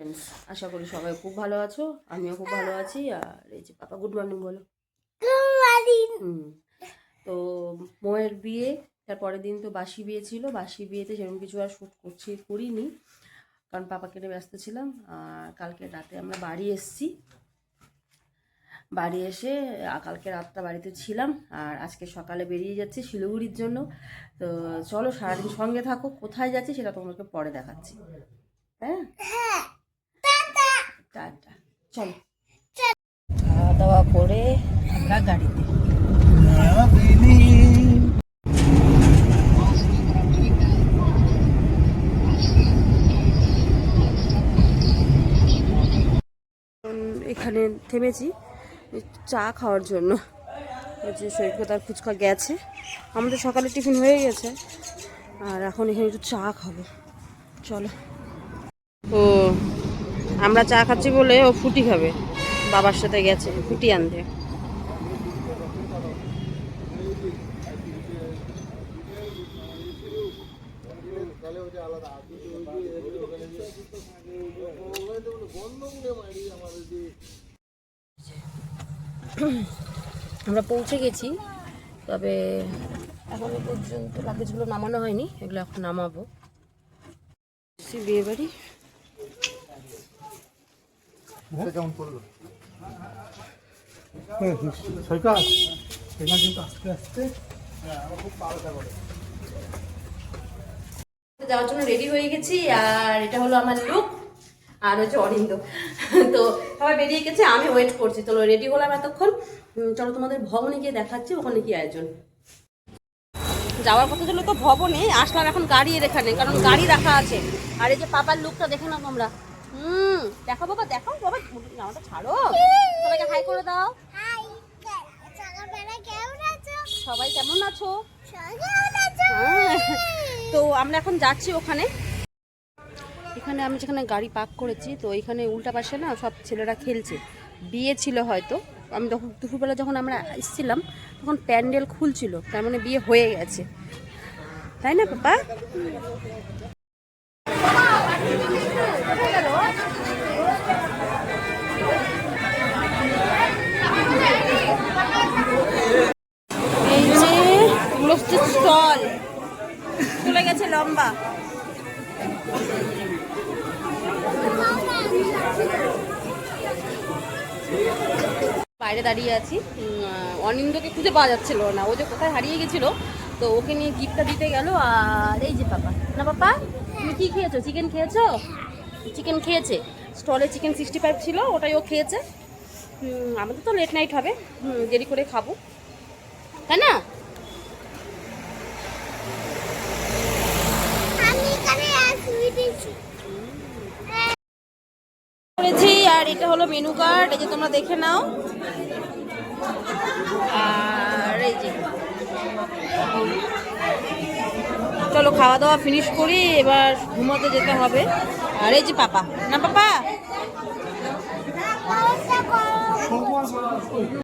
Friends আশা করি সবাই খুব ভালো আছো আমিও খুব ভালো আছি আর এই যে পাপা গুড মর্নিং বলো। তো মোয়ের বিয়ে তার পরের দিন তো বাসি বিয়ে ছিল বাসি বিয়েতে সেরকম কিছু আর শ্যুট করছি করিনি কারণ পাপাকে নিয়ে ব্যস্ত ছিলাম আর কালকে রাতে আমরা বাড়ি এসেছি। বাড়ি এসে কালকে রাতটা বাড়িতে ছিলাম আর আজকে সকালে বেরিয়ে যাচ্ছি শিলিগুড়ির জন্য। তো চলো সারাদিন সঙ্গে থাকো কোথায় যাচ্ছি সেটা তোমাকে পরে দেখাচ্ছি। হ্যাঁ। টাটা চলো। খাওয়া দাওয়া করে আমরা গাড়িতে। এখানে থেমেছি চা খাওয়ার জন্য। যে সৈকত আর ফুচকা গেছে। আমাদের সকালে টিফিন হয়ে গেছে। আর এখন এখানে একটু চা খাব। চলো। ও। আমরা চা খাচ্ছি বলে ও ফুটি খাবে। বাবার সাথে গেছে, ফুটি আনতে। আমরা পৌঁছে গেছি, তবে এখনও পর্যন্ত লাগেজগুলো নামানো হয়নি, এগুলো এখন নামাবো। বিয়ে বাড়ি? কেমন কিন্তু আস্তে আস্তে যাওয়ার জন্য রেডি হয়ে গেছি আর এটা হলো আমার লুক আর হচ্ছে অরিন্দ তো সবাই বেরিয়ে গেছে আমি ওয়েট করছি। তো রেডি হলাম এতক্ষণ। চলো তোমাদের ভবনে গিয়ে দেখাচ্ছি ওখানে কি আয়োজন। যাওয়ার কথা ছিল তো ভবনে আসলাম এখন গাড়ির এখানে কারণ গাড়ি রাখা আছে। আর এই যে পাপার লুকটা দেখে নাও তোমরা। হুম দেখো বাবা দেখো বাবা জামাটা ছাড়ো। সবাইকে হাই করে দাও। সবাই কেমন আছো? হ্যাঁ। তো আমরা এখন যাচ্ছি ওখানে। এখানে আমি যেখানে গাড়ি পার্ক করেছি তো এখানে উল্টা পাশে না সব ছেলেরা খেলছে। বিয়ে ছিল হয়তো। আমি তখন দুপুরবেলা যখন আমরা এসেছিলাম তখন প্যান্ডেল খুলছিল তার মানে বিয়ে হয়ে গেছে। তাই না পাপা? বাইরে দাঁড়িয়ে আছি। অনিন্দকে খুঁজে পাওয়া যাচ্ছিল না। ও যে কোথায় হারিয়ে গেছিল, তো ওকে নিয়ে গিফটটা দিতে গেল। আর এই যে পাপা। না পাপা, তুমি কি খেয়েছো? চিকেন খেয়েছো? চিকেন খেয়েছে। স্টলে চিকেন সিক্সটি ফাইভ ছিল, ওটাই ও খেয়েছে। আমাদের তো লেট নাইট হবে। দেরি করে খাব। তাই না? করেছি, আর এটা হলো মেনু কার্ড এই যে তোমরা দেখে নাও। আর এই যে, চলো খাওয়া দাওয়া ফিনিশ করি, এবার ঘুমোতে যেতে হবে। আর এই যে পাপা, না পাপা?